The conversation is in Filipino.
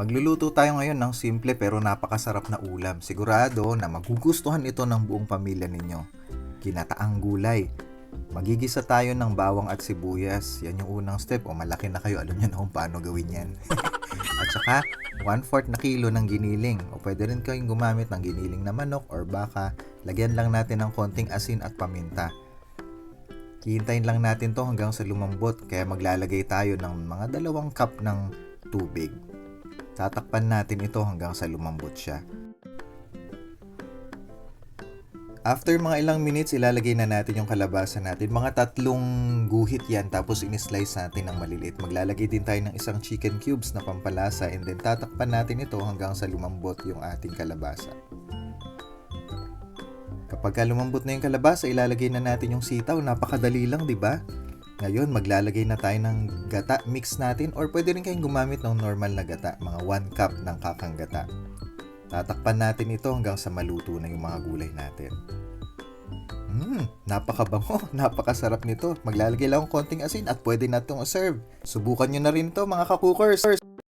Magluluto tayo ngayon ng simple pero napakasarap na ulam. Sigurado na magugustuhan ito ng buong pamilya ninyo. Kinataang gulay. Magigisa tayo ng bawang at sibuyas. Yan yung unang step. O malaki na kayo, alam niyo na kung paano gawin yan. at saka, 1/4 na kilo ng giniling. O pwede rin kayong gumamit ng giniling na manok or baka. Lagyan lang natin ng konting asin at paminta. Hihintayin lang natin to hanggang sa lumambot. Kaya maglalagay tayo ng mga dalawang cup ng tubig. Tatakpan natin ito hanggang sa lumambot siya. After mga ilang minutes, ilalagay na natin yung kalabasa natin. Mga tatlong guhit yan, tapos in-slice natin ng maliliit. Maglalagay din tayo ng isang chicken cubes na pampalasa and then tatakpan natin ito hanggang sa lumambot yung ating kalabasa. Kapag ka lumambot na yung kalabasa, ilalagay na natin yung sitaw. Napakadali lang, di ba? Ngayon, maglalagay na tayo ng gata mix natin or pwede rin kayong gumamit ng normal na gata, mga 1 cup ng kakang gata. Tatakpan natin ito hanggang sa maluto na yung mga gulay natin. Mmm, napakabango, napakasarap nito. Maglalagay lang ng konting asin at pwede na itong serve. Subukan nyo na rin to mga kakukers.